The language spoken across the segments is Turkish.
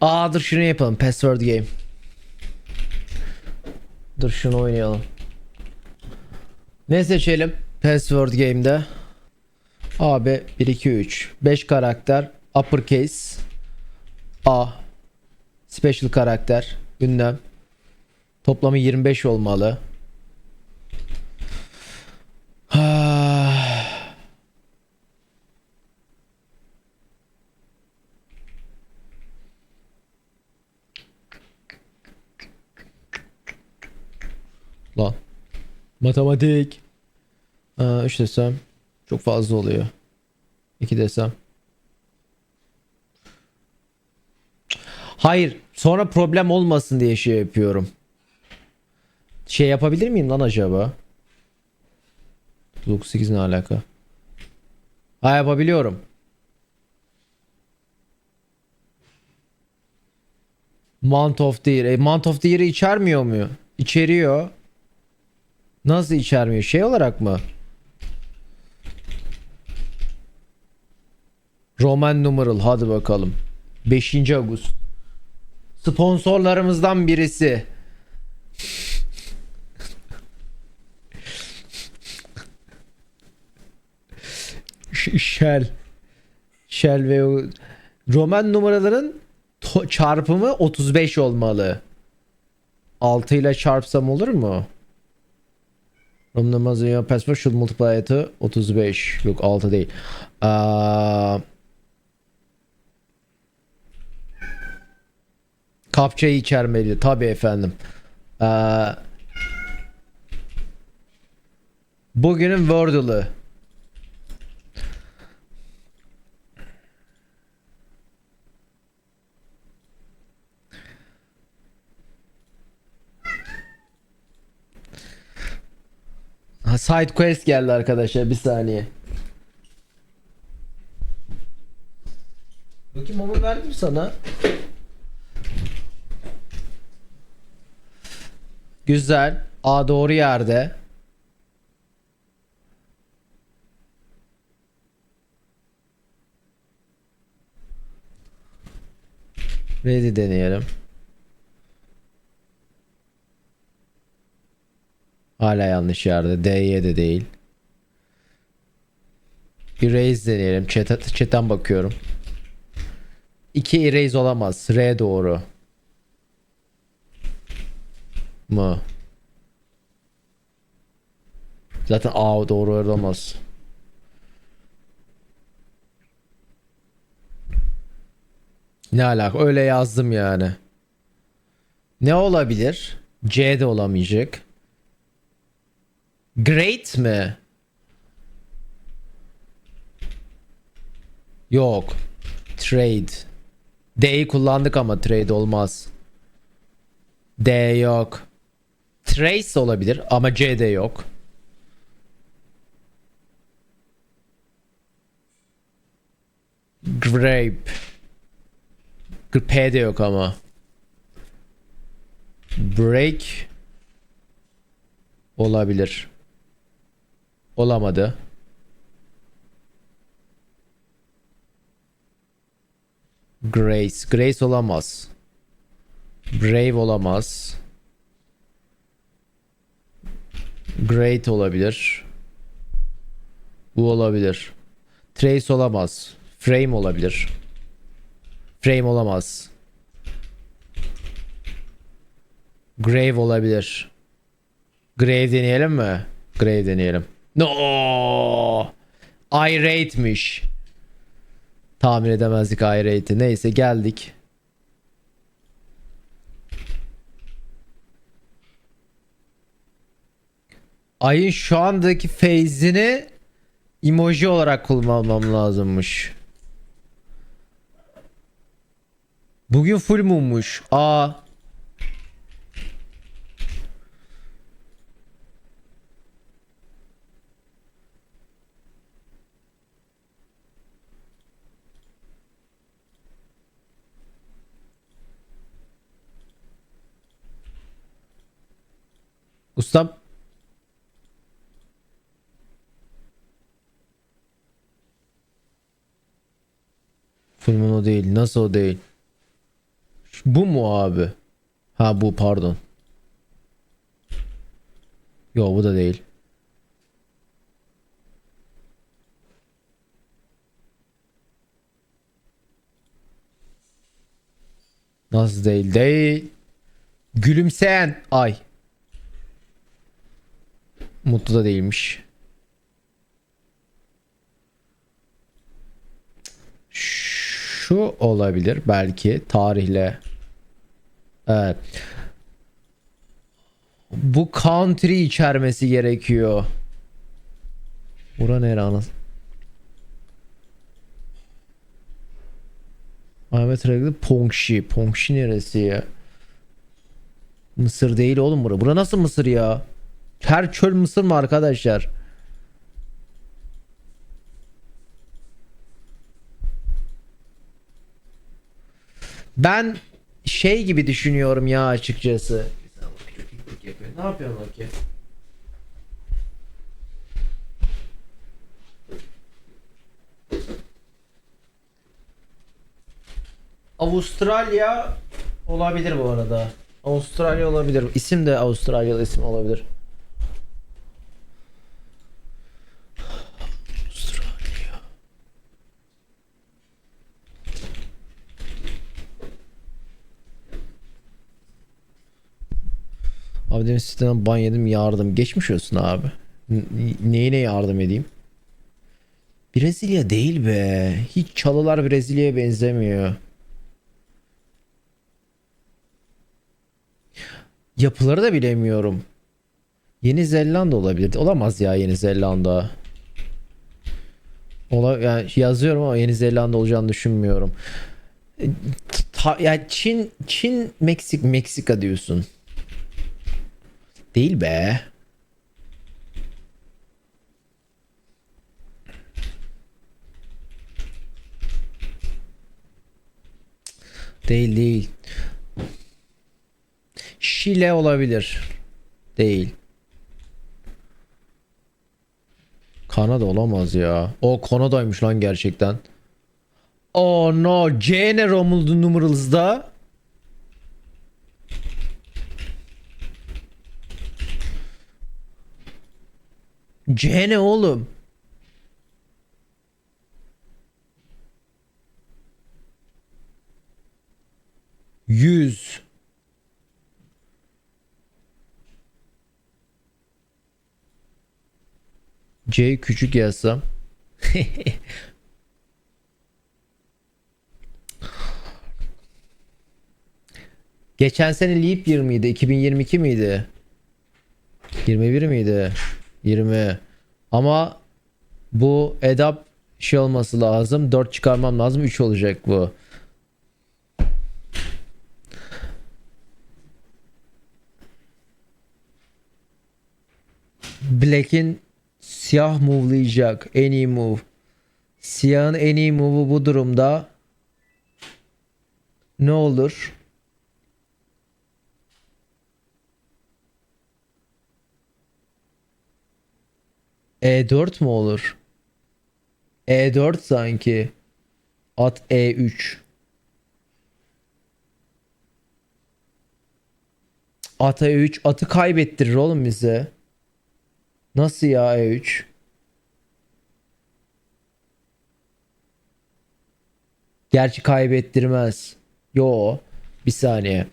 Aa dur şunu yapalım. Password game. Dur şunu oynayalım. Ne seçelim? Password game'de. Abi 1 2 3 5 karakter uppercase A special karakter ünlem toplamı 25 olmalı. Ah. Lan. Matematik. Aa, 3 desem çok fazla oluyor. 2 desem. Hayır. Sonra problem olmasın diye şey yapıyorum. Şey yapabilir miyim lan acaba? 98 ne alaka? Ha yapabiliyorum. Month of the Year. E, Month of the içermiyor mu? İçeriyor. Nasıl içermiyor? Şey olarak mı? Roman numeral hadi bakalım. 5. Ağustos. Sponsorlarımızdan birisi. Shell. Shell ve Roman numaraların çarpımı 35 olmalı. 6 ile çarpsam olur mu? Roman numarası password should multiply it to 35. Yok 6 değil. Aa, Kapçayı içermeli. Tabii efendim. Ee, bugünün Wordle'ı. Ha, side quest geldi arkadaşlar bir saniye. Bakayım onu verdim sana. Güzel. A doğru yerde. Ready deneyelim. Hala yanlış yerde. D'ye de değil. Erase deneyelim. Chat, chat'ten bakıyorum. 2 erase olamaz. R doğru. Mı? Zaten A doğru olamaz. Ne alaka? Öyle yazdım yani. Ne olabilir? C de olamayacak. Great mi? Yok. Trade. D'yi kullandık ama trade olmaz. D yok. Trace olabilir ama C'de yok. Grape. P'de yok ama. Break olabilir. Olamadı. Grace. Grace olamaz. Brave olamaz. Great olabilir. Bu olabilir. Trace olamaz. Frame olabilir. Frame olamaz. Grave olabilir. Grave deneyelim mi? Grave deneyelim. No! Irate'miş. Tahmin edemezdik irate'i. Neyse geldik. Ayın şu andaki phase'ini emoji olarak kullanmam lazımmış. Bugün full moonmuş. Aa. Ustam Full moon o değil. Nasıl o değil? Bu mu abi? Ha bu pardon. Yo bu da değil. Nasıl değil? Değil. Gülümseyen ay. Mutlu da değilmiş. Şu olabilir belki tarihle. Evet. Bu country içermesi gerekiyor. Bura nere anasın? Ahmet Ragılı Pongşi. Pongşi neresi ya? Mısır değil oğlum bura. Bura nasıl Mısır ya? Her çöl Mısır mı arkadaşlar? Ben şey gibi düşünüyorum ya açıkçası. Ne yapıyorsun Loki? Avustralya olabilir bu arada. Avustralya olabilir. İsim de Avustralyalı isim olabilir. Avustralya. Sistemden ban yedim yardım. Geçmiş olsun abi. N- neyine yardım edeyim? Brezilya değil be. Hiç çalılar Brezilya'ya benzemiyor. Yapıları da bilemiyorum. Yeni Zelanda olabilir. Olamaz ya Yeni Zelanda. Ola yani yazıyorum ama Yeni Zelanda olacağını düşünmüyorum. E, Ta, ya Çin Çin Meksik Meksika diyorsun. Değil be. Değil değil. Şile olabilir. Değil. Kanada olamaz ya. O Kanada'ymış lan gerçekten. Oh no. C ne Romuldu numaralızda? C ne oğlum? Yüz. C küçük yazsam. Geçen sene Leap Year miydi? 2022 miydi? 21 miydi? 20. Ama bu edap şey olması lazım. 4 çıkarmam lazım. 3 olacak bu. Black'in siyah move'layacak. En iyi move. Siyahın en iyi move'u bu durumda ne olur? E4 mu olur? E4 sanki. At E3. At E3 atı kaybettirir oğlum bize. Nasıl ya E3? Gerçi kaybettirmez. Yo. Bir saniye.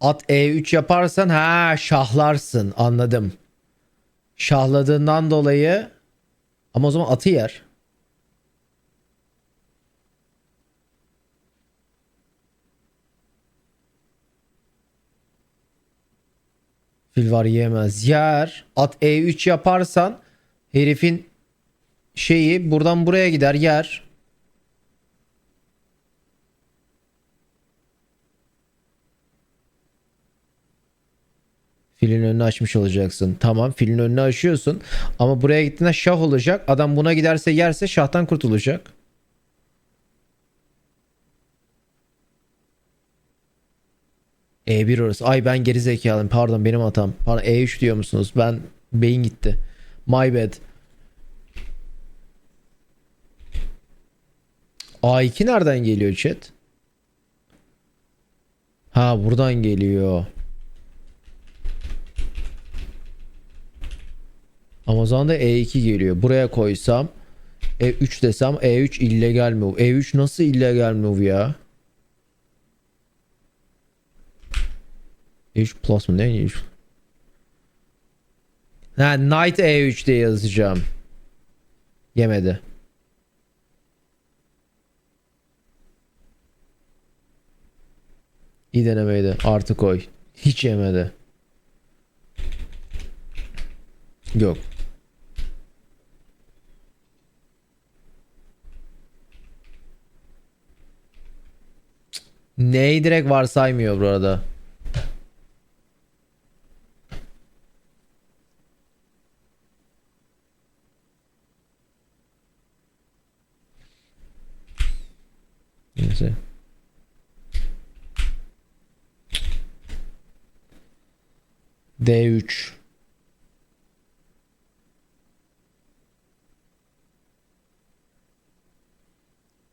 At E3 yaparsan ha şahlarsın. Anladım. Şahladığından dolayı ama o zaman atı yer. Fil var yiyemez. Yer. At E3 yaparsan herifin şeyi buradan buraya gider yer. Filin önünü açmış olacaksın. Tamam filin önünü açıyorsun. Ama buraya gittiğinde şah olacak. Adam buna giderse yerse şahtan kurtulacak. E1 orası. Ay ben geri zekalıyım. Pardon benim hatam. Pardon E3 diyor musunuz? Ben beyin gitti. My bad. A2 nereden geliyor chat? Ha buradan geliyor. Amazon'da E2 geliyor. Buraya koysam E3 desem E3 illegal move. E3 nasıl illegal move ya? E3 plus mı ne? E3? Ha Knight E3 diye yazacağım. Yemedi. İyi denemeydi. Artı koy. Hiç yemedi. Yok. Neyi direkt varsaymıyor burada. Neyse. D3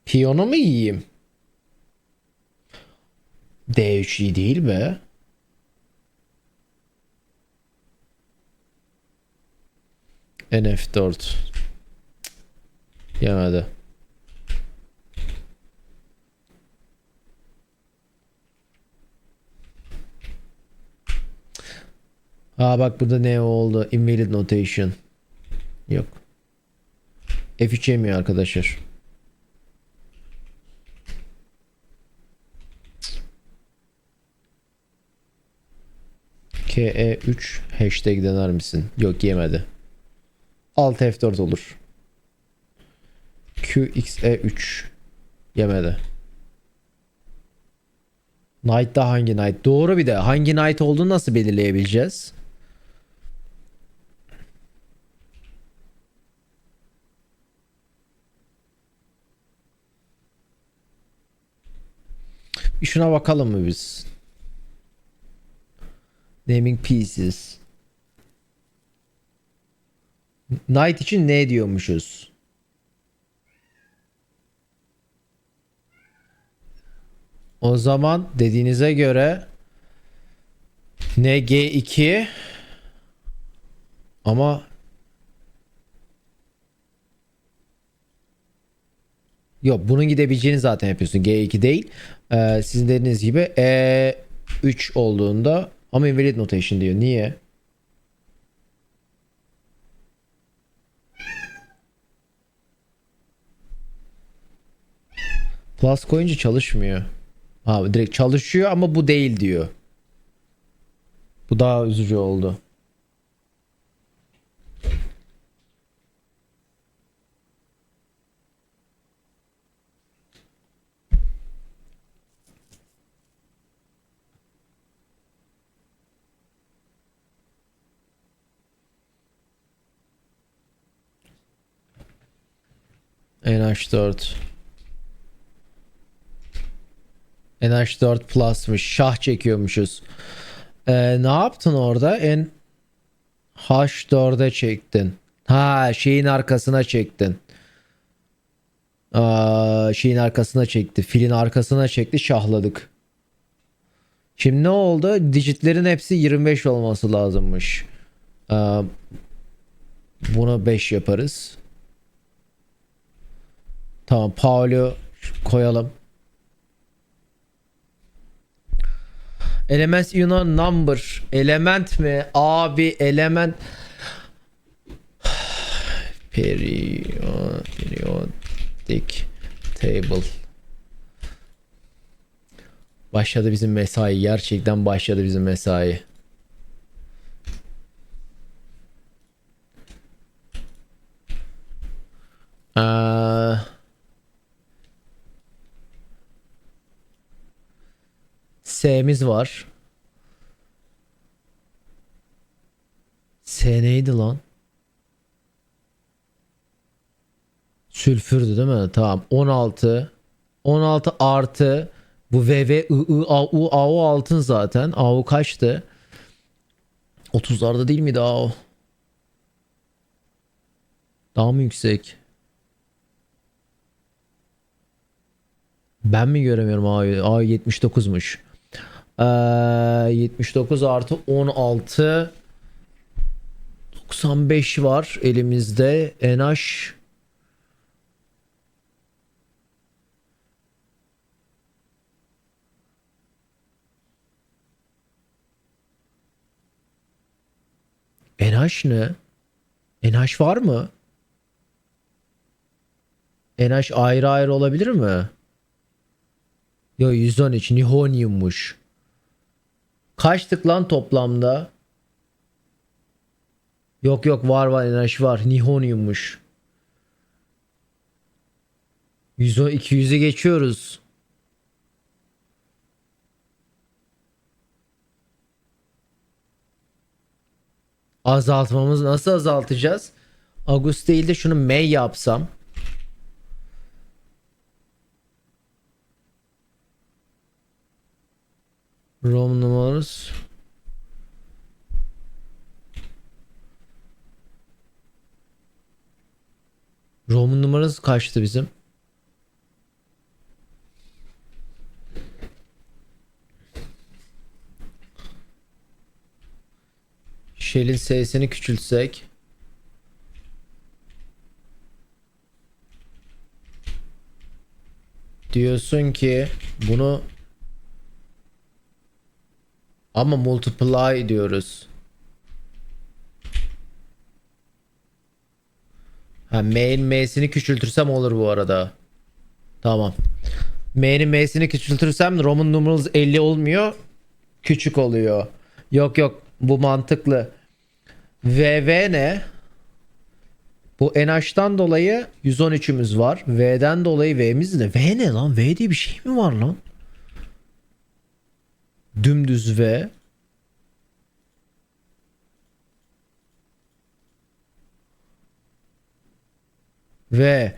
Piyonu mu yiyeyim? D3 iyi değil be. NF4 Yemedi. Aa bak burada ne oldu? Invalid notation. Yok. F3 yemiyor arkadaşlar. KE3 hashtag dener misin? Yok yemedi. Alt F4 olur. QXE3 yemedi. Knight'da hangi Knight? Doğru bir de hangi Knight olduğunu nasıl belirleyebileceğiz? Şuna bakalım mı biz? Naming pieces. Knight için ne diyormuşuz? O zaman dediğinize göre ne G2 ama Yok bunun gidebileceğini zaten yapıyorsun. G2 değil. Ee, sizin dediğiniz gibi E3 olduğunda ama invalid notation diyor. Niye? Plus koyunca çalışmıyor. Ha direkt çalışıyor ama bu değil diyor. Bu daha üzücü oldu. NH4 NH4 Plus'mış. Şah çekiyormuşuz. Ee, ne yaptın orada? En H4'e çektin. Ha şeyin arkasına çektin. Aa, şeyin arkasına çekti. Filin arkasına çekti. Şahladık. Şimdi ne oldu? Dijitlerin hepsi 25 olması lazımmış. Ee, buna 5 yaparız. Tamam Paolo koyalım. Elements know number. Element mi? Abi element Period, periodic table. Başladı bizim mesai. Gerçekten başladı bizim mesai. Eee S'miz var. S neydi lan? Sülfürdü değil mi? Tamam. 16. 16 artı bu VV I I A U AO altın zaten. AO kaçtı? 30'larda değil miydi AO? Daha mı yüksek? Ben mi göremiyorum AO'yu? AO 79'muş. Ee, 79 artı 16 95 var elimizde. NH NH ne? NH var mı? NH ayrı ayrı olabilir mi? Yo 113 Nihonium'muş. Kaçtık lan toplamda? Yok yok var var NH var. Nihonium'muş. 110 200'ü geçiyoruz. Azaltmamız nasıl azaltacağız? Agus değil de şunu May yapsam. ROM numaramız. ROM numarası kaçtı bizim? Shell'in sesini küçültsek. Diyorsun ki bunu ama multiply diyoruz. Ha main m'sini küçültürsem olur bu arada. Tamam. M'nin m'sini küçültürsem Roman numerals 50 olmuyor. Küçük oluyor. Yok yok bu mantıklı. VV ne? Bu NH'tan dolayı 113'ümüz var. V'den dolayı V'miz de. V ne lan? V diye bir şey mi var lan? Dümdüz V. Ve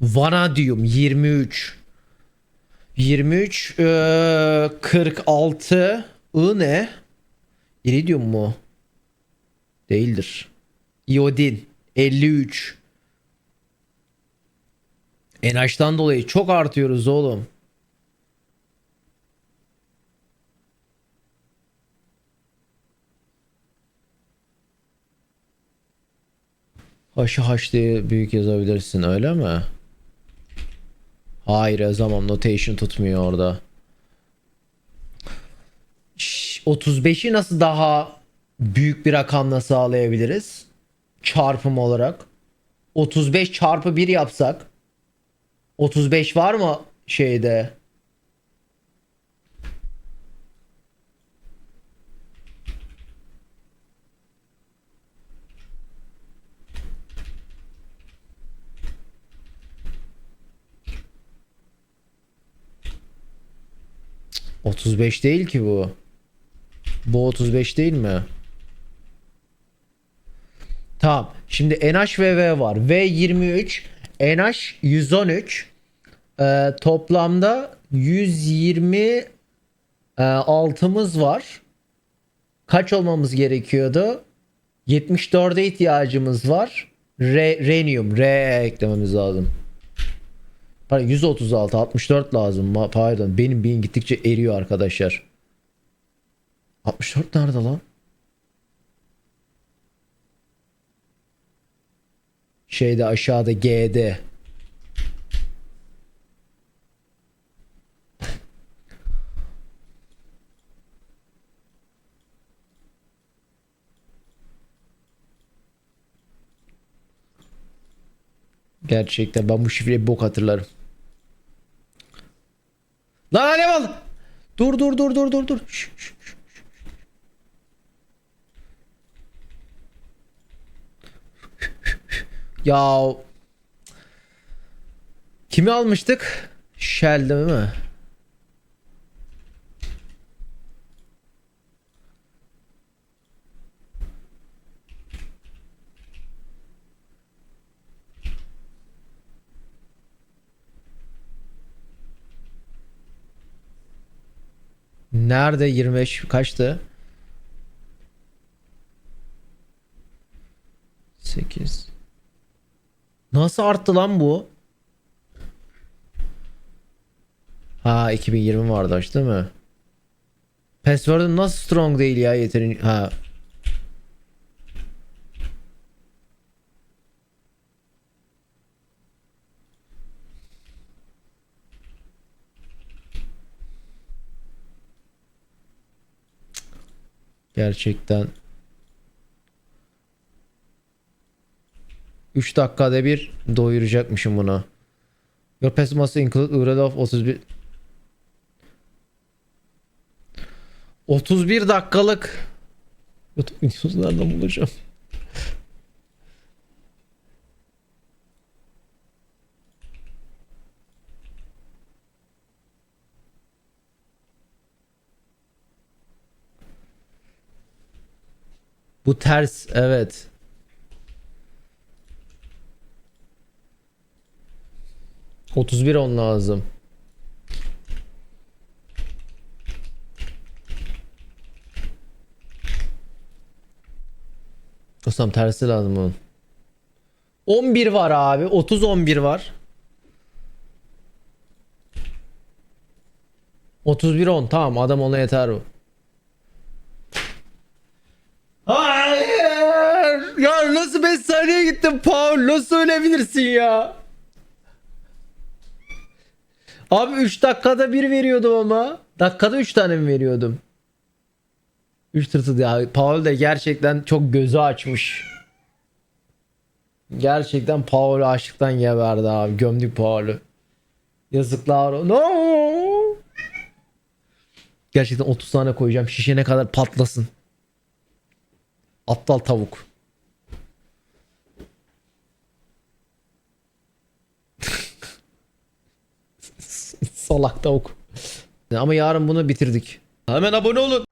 Vanadium 23. 23 eee, 46 I ne? İridium mu? Değildir. İodin 53. NH'tan dolayı çok artıyoruz oğlum. Haşı haş diye büyük yazabilirsin öyle mi? Hayır yazamam notation tutmuyor orada. Şş, 35'i nasıl daha büyük bir rakamla sağlayabiliriz? Çarpım olarak. 35 çarpı 1 yapsak. 35 var mı şeyde? 35 değil ki bu. Bu 35 değil mi? Tamam. Şimdi NH ve V var. V23, NH 113. Ee, toplamda 120 e, altımız var. Kaç olmamız gerekiyordu? 74'e ihtiyacımız var. Re, renium, re eklememiz lazım. Pardon 136, 64 lazım. Pardon. Benim beyin gittikçe eriyor arkadaşlar. 64 nerede lan? Şeyde aşağıda G'de. Gerçekten ben bu şifreyi bok hatırlarım. Lan alev al. Dur dur dur dur dur dur. Şş, şş. Ya kimi almıştık? Shell değil mi? Nerede 25 kaçtı? 8 Nasıl arttı lan bu? Ha 2020 vardı aç değil mi? Password'un nasıl strong değil ya yeterince. Ha. Gerçekten 3 dakikada bir doyuracakmışım bunu. Your pass must include URL of 31 31 dakikalık YouTube videosu nereden bulacağım? Bu ters evet. Otuz bir on lazım. Dostum tersi lazım bunun. 11 var abi. 30 11 var. 31 10 tamam adam ona yeter bu. Hayır! Ya nasıl 5 gittin Paul? Nasıl ya? Abi 3 dakikada bir veriyordum ama. Dakikada 3 tane mi veriyordum? 3 tırtı ya. Paul de gerçekten çok gözü açmış. Gerçekten Paul aşıktan geberdi abi. Gömdük Paul'u. Yazıklar. olsun. No! Gerçekten 30 tane koyacağım. Şişene kadar patlasın. Aptal tavuk. Salak tavuk. Ama yarın bunu bitirdik. Hemen abone olun.